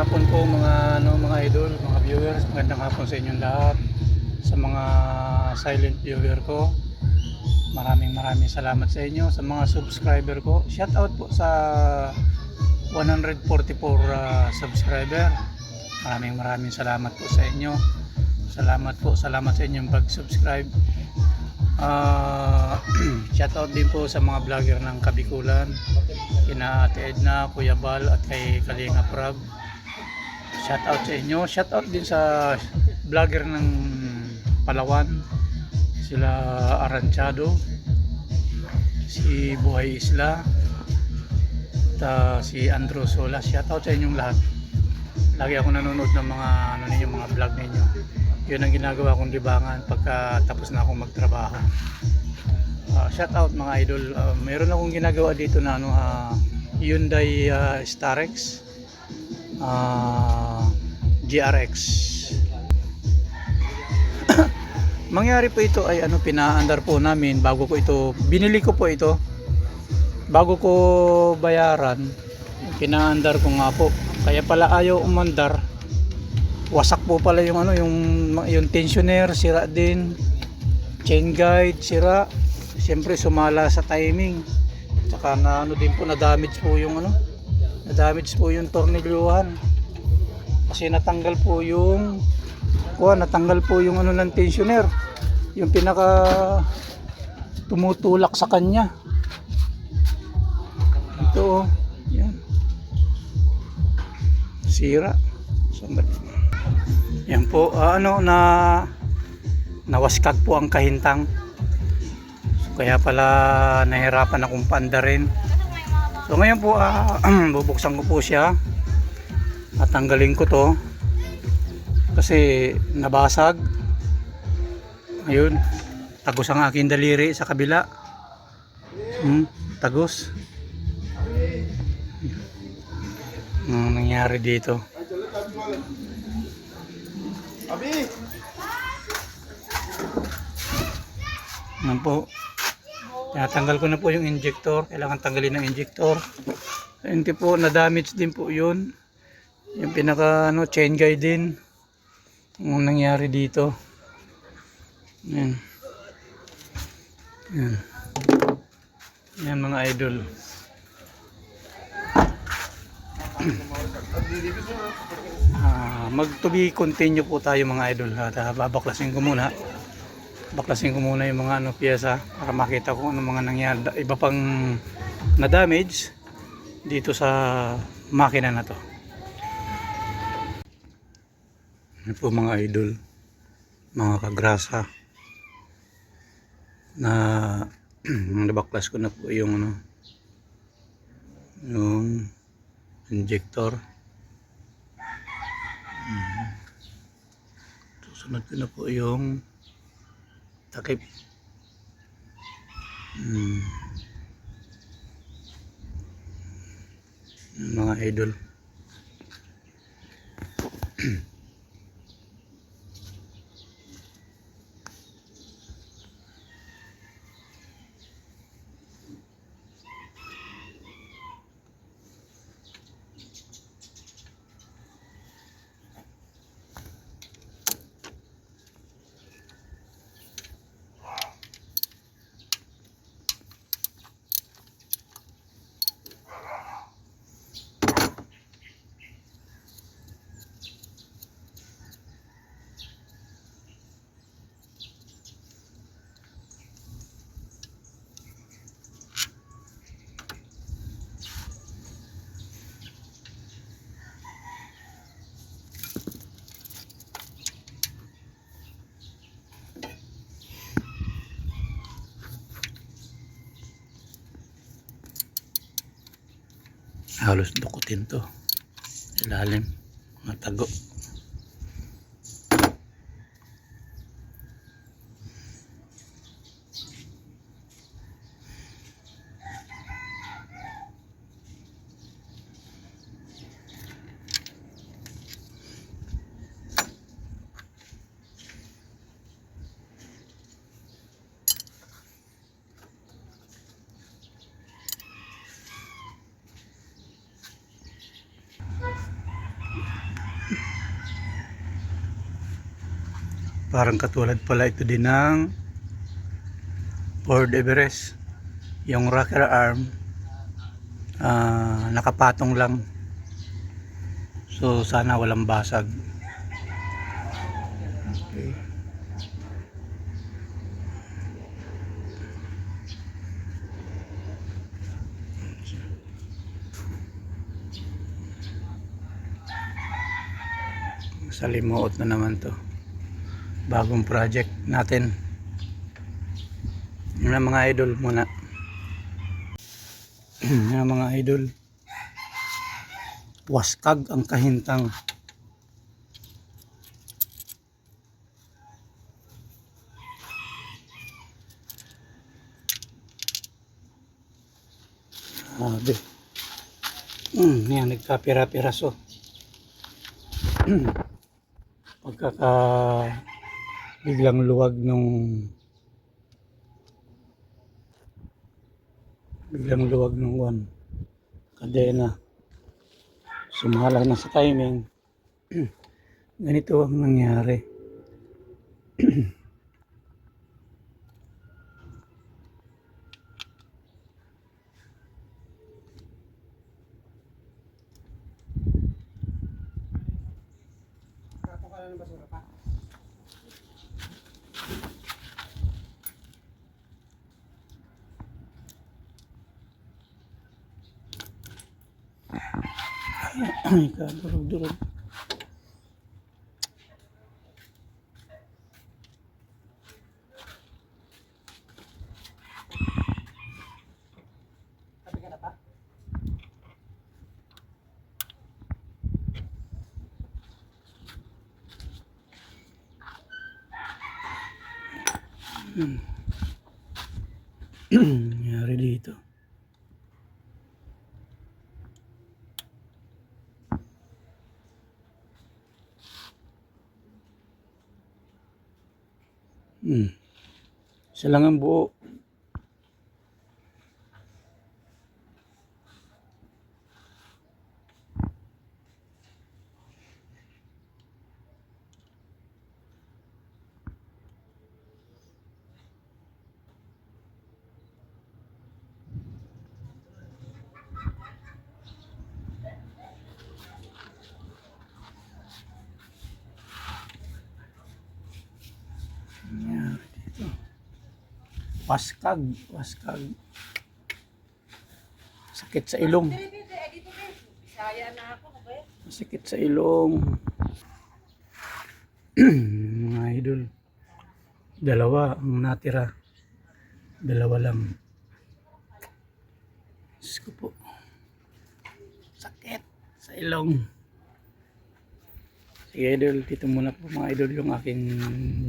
hapon po mga ano mga idol, mga viewers. Magandang hapon sa inyong lahat. Sa mga silent viewer ko. Maraming maraming salamat sa inyo sa mga subscriber ko. Shout out po sa 144 uh, subscriber. Maraming maraming salamat po sa inyo. Salamat po, salamat sa inyong pag-subscribe. Ah, shout out din po sa mga vlogger ng Kabikulan. Kina Ate Edna, Kuya Bal at kay Kalinga Prab. Shout out sa inyo. Shout out din sa vlogger ng Palawan. Sila Aranchado. Si Buhay Isla. At ah, si Andrew Sola. Shout out sa inyong lahat. Lagi ako nanonood ng mga ano ninyo, mga vlog ninyo. Yun ang ginagawa kong libangan pagka tapos na akong magtrabaho. Ah, shout out mga idol. Ah, meron akong ginagawa dito na ano, ah, Hyundai ah, Starex ah, GRX. Mangyari po ito ay ano pinaandar po namin bago ko ito binili ko po ito. Bago ko bayaran pinaandar ko nga po. Kaya pala ayaw umandar. Wasak po pala yung ano yung yung tensioner sira din. Chain guide sira. Siyempre sumala sa timing. Tsaka na ano din po na damage po yung ano na damage po yung tornilyuhan kasi natanggal po yung kuha natanggal po yung ano ng tensioner. Yung pinaka tumutulak sa kanya. Ito oh. Yan. Sira. Yan po. Ah, ano na nawaskag po ang kahintang. So, kaya pala nahirapan akong paandarin so ngayon po ah, bubuksan ko po siya at tanggalin ko to kasi nabasag ayun tagos ang aking daliri sa kabila hmm, tagos ano nangyari dito Abi! Yan po. Tinatanggal ko na po yung injector. Kailangan tanggalin ng injector. Hindi po, na-damage din po yun. Yung pinaka ano, chain guide din. Yung nangyari dito. Yan. Yan. Yan mga idol. Ah, mag to be continue po tayo mga idol. Ah, babaklasin ko muna baklasin ko muna yung mga ano piyesa para makita ko ano mga nangyari. Iba pang na damage dito sa makina na to. Yan po mga idol mga kagrasa na nabaklas ko na po yung ano yung injector. Mhm. susunod ko na po yung takip hmm. Mga idol halos dukutin to. Ilalim. Matago Parang katulad pala ito din ng Ford Everest. Yung rocker arm ah, nakapatong lang. So sana walang basag. Okay. Sa limuot na naman to. Bagong project natin. Yun mga idol muna. Yun mga idol. Waskag ang kahintang. Grabe. Hmm, yan, nagkapira-piraso. Pagkaka biglang luwag nung biglang luwag nung one kadena sumala na sa timing. Ganito ang nangyari ay kadurog-durog nangyari dito Hmm. Isa lang ang buo. Waskag, waskag. Sakit sa ilong. Bisaya na ako, ano ba yan? Sakit sa ilong. Mga idol. Dalawa ang natira. Dalawa lang. Diyos ko po. Sakit sa ilong. Sige idol, dito muna po mga idol yung aking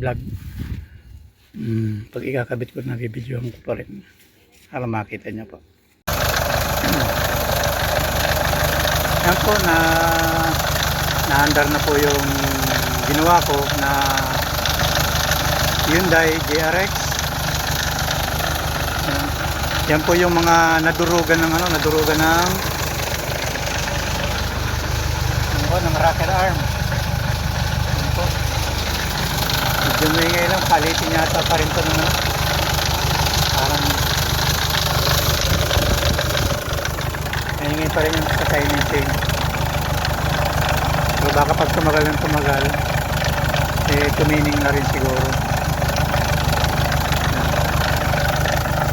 vlog. Hmm, pag ikakabit ko na bibidyohan ko pa rin. Para makita niya po. Yan po na naandar na po yung ginawa ko na Hyundai GRX. Yan. Yan po yung mga nadurugan ng ano, nadurugan ng ano ng rocker arm. Yan po. Medyo maingay lang, palitin yata pa rin to ng ano. Parang Maingay pa rin yung sa timing chain. So baka pag tumagal ng tumagal, eh tumining na rin siguro.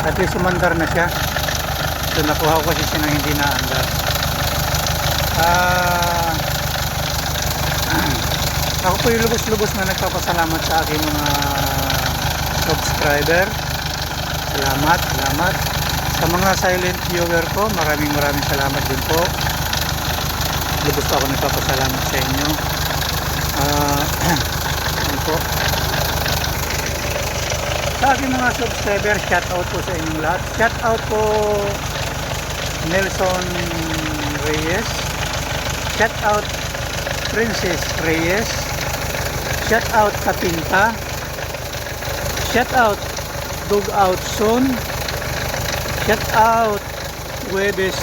At least umandar na siya. So nakuha ko kasi siya ng hindi naandar. Ah, ako po yung lubos-lubos na nagpapasalamat sa aking mga subscriber. Salamat, salamat. Sa mga silent viewer ko, maraming maraming salamat din po. Lubos po ako nagpapasalamat sa inyo. Ano po. Sa aking mga subscriber, shout out po sa inyong lahat. Shout out po Nelson Reyes. Shout out Princess Reyes. Shout out Kapinta. Shout out Dog Out Soon. Shout out Webes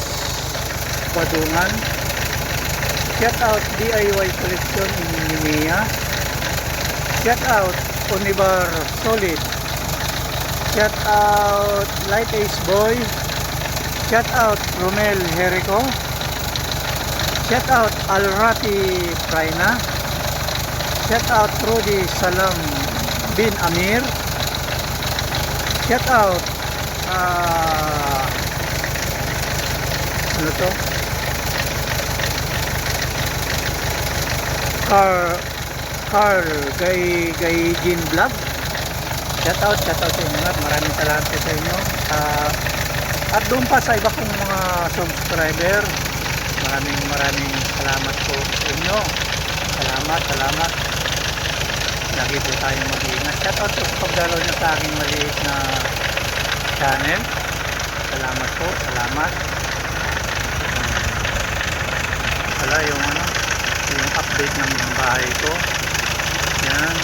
Badungan. Shout out DIY Collection in Nimea. Shout out Univar Solid. Shout out Light Ace Boy. Shout out Romel Jericho. Shout out Alrati Praina. Shout out Rudy Salam bin Amir. Shout out ah ano to? Car Carl Gay Gay Jean Vlog. Shout out, shout out sa inyo. Maraming salamat sa inyo. Ah, at doon pa sa iba kong mga subscriber, maraming maraming salamat po sa inyo. Salamat, salamat. Lagi po tayong mag-iingat. Shout out po sa pagdalaw niyo sa aking maliit na channel. Salamat po, salamat. Wala yung ano, yung update ng bahay ko. Yan.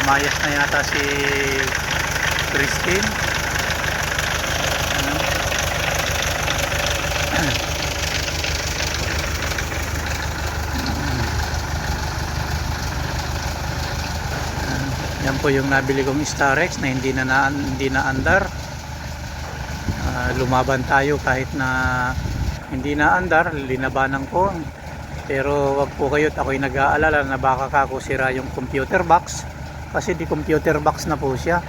Lumayas na yata si Christine. Po yung nabili kong Starex na hindi na, na hindi na andar. Ah, lumaban tayo kahit na hindi na andar, linabanan ko. Pero wag po kayo't ako'y nag-aalala na baka kako sira yung computer box kasi di computer box na po siya.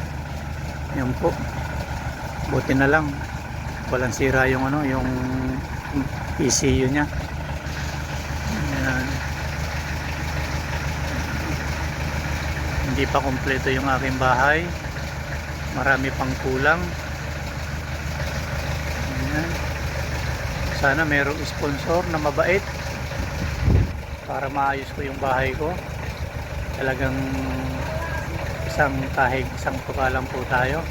Yan po. Buti na lang. Walang sira yung ano, yung ECU niya. Hindi pa kompleto yung aking bahay. Marami pang kulang. Ayan. Sana merong sponsor na mabait para maayos ko yung bahay ko. Talagang isang kahig, isang tuka po tayo.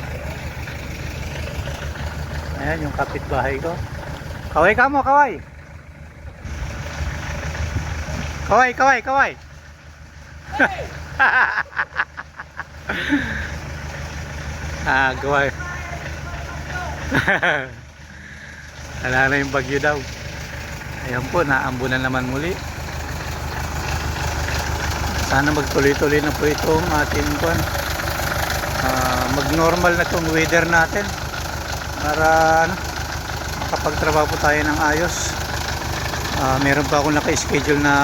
Ayan yung kapitbahay ko. Kaway ka mo, kaway! Kaway, kaway, kaway! ah, kaway. Wala na yung bagyo daw. Ayan po, naambunan naman muli. Sana magtuloy-tuloy na po itong ating kuwan. Ah, mag-normal na itong weather natin. Para ano, makapagtrabaho po tayo ng ayos. Ah, meron pa ako naka-schedule na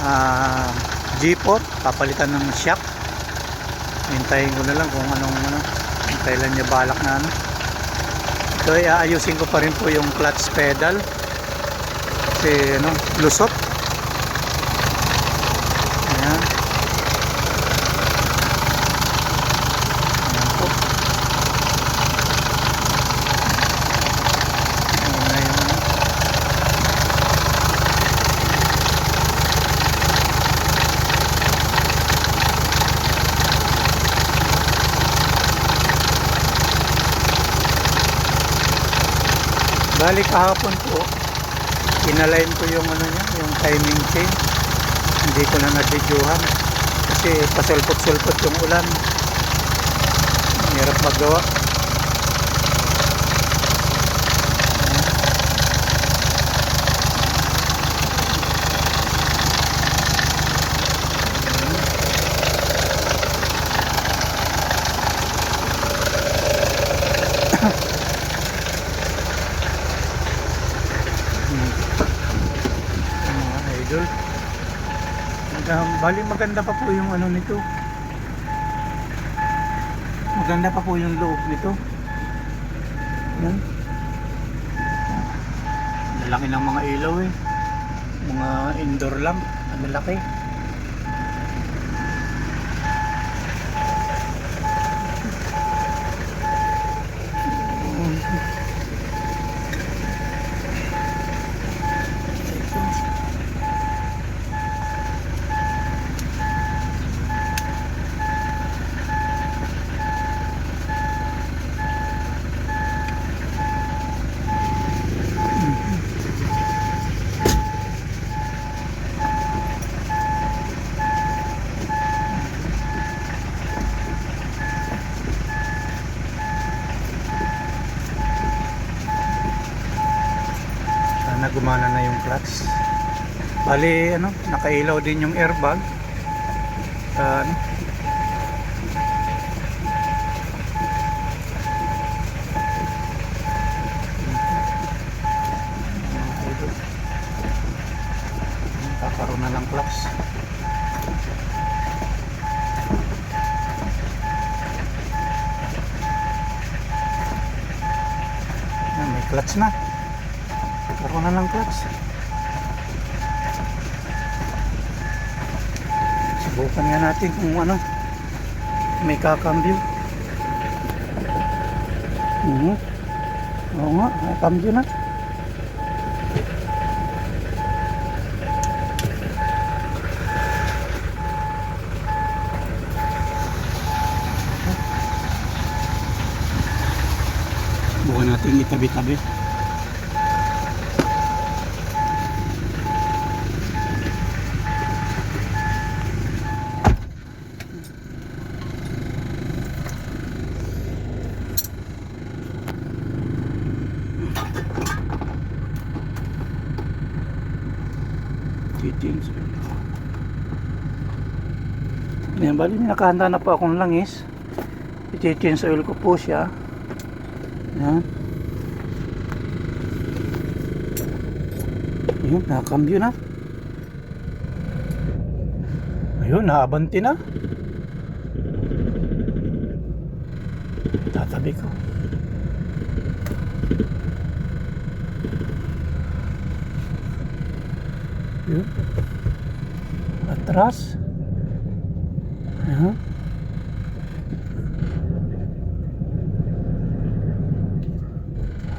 ah, G-port, papalitan ng shock. Hintayin ko na lang kung anong ano, kailan niya balak na ano. So, aayusin ko pa rin po yung clutch pedal. Kasi, ano, lusot. Ayan. Ayan po. Ayan na yung ano. Bali kahapon po, inalign ko yung ano niya, yung timing chain. Hindi ko na na-videohan kasi pasulpot-sulpot yung ulan. Hirap maggawa. Yung mga idol. Maganda, bali maganda pa po yung ano nito. Maganda pa po yung loob nito. Yan. Lalaki ng mga ilaw eh. Mga indoor lamp. Ang laki. Sana gumana na yung clutch. Bali, ano, nakailaw din yung airbag. Naka, ano? Kakaroon na clutch. Ah, may clutch na. Karoon na lang clutch. Nga natin kung ano. May kakambyo. Mhm. Oo nga, may kambyo na. Bukan natin itabi-tabi. Change. Yan, bali nakahanda na po akong langis. I-change oil ko po siya. Yan. Ayun, nakakambyo na. Ayun, naabanti na. Tatabi ko. Yun. Atras. Ayan.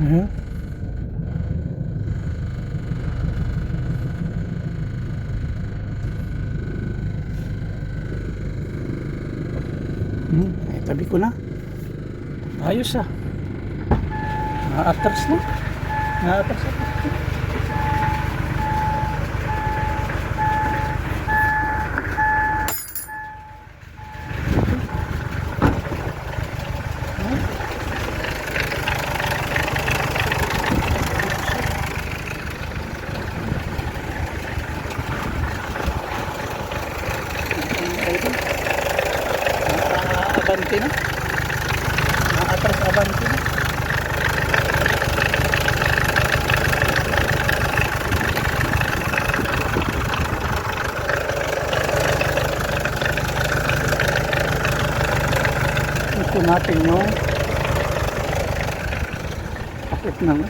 Ayan. Hmm, ay, tabi ko na. Ayos ah. Na-atras na. Na-atras na. Abante na. Naatras abante na. Ito natin yung takip ng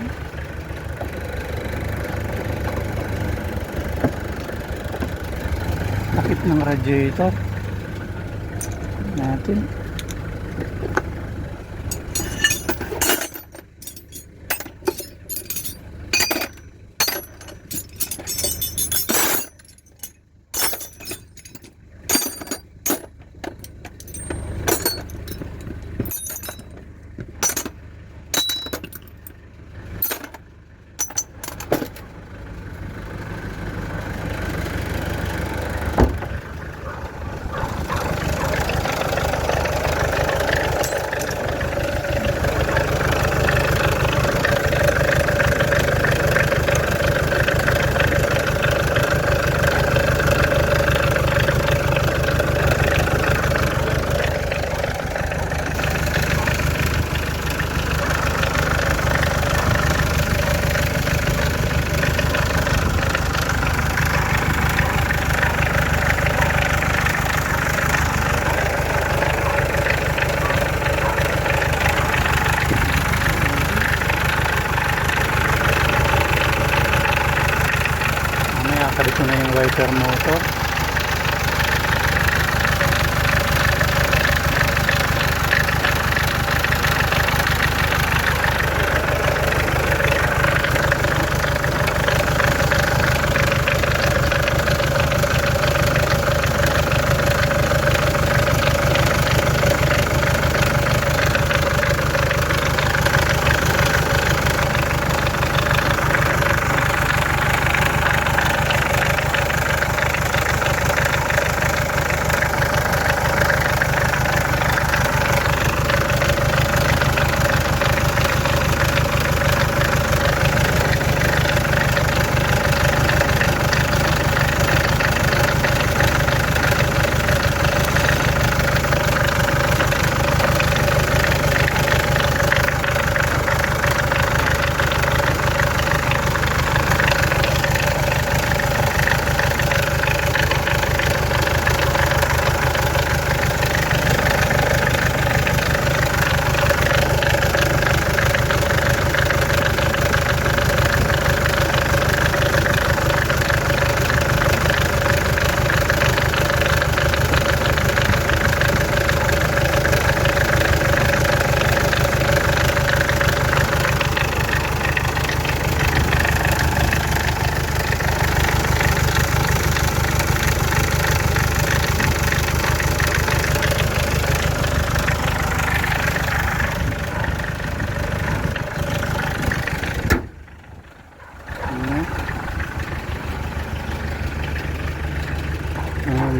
takip ng radiator natin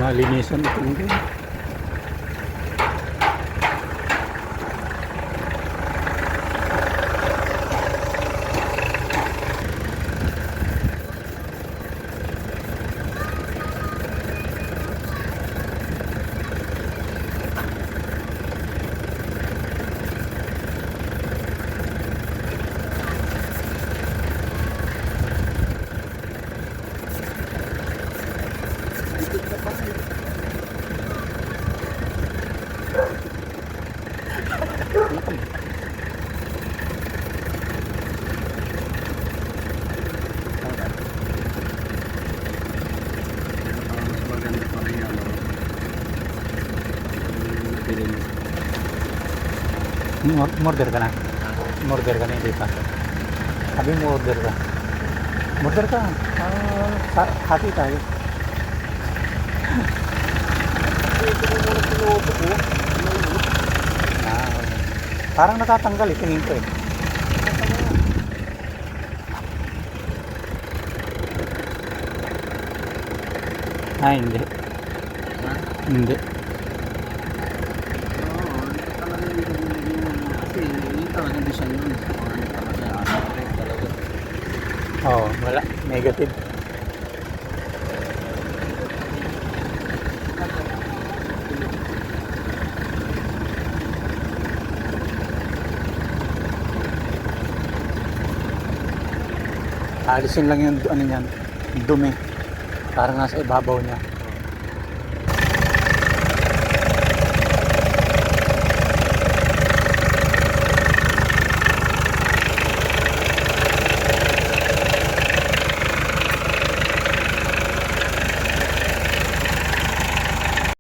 malinisan itong doon. Murder ka na? Murder ka na, hindi pa. Sabi mo order ka. Murder ka. Ah, hati tayo. Ah, okay. Parang natatanggal eh, tingin ko eh. Ah, hindi. Ha? Hindi. Oo, talaga yung pinili mo. Kasi yun talaga ano ano. Oo, oh, wala. Negative. Alisin lang yung ano niyan, dumi. Parang nasa ibabaw niya.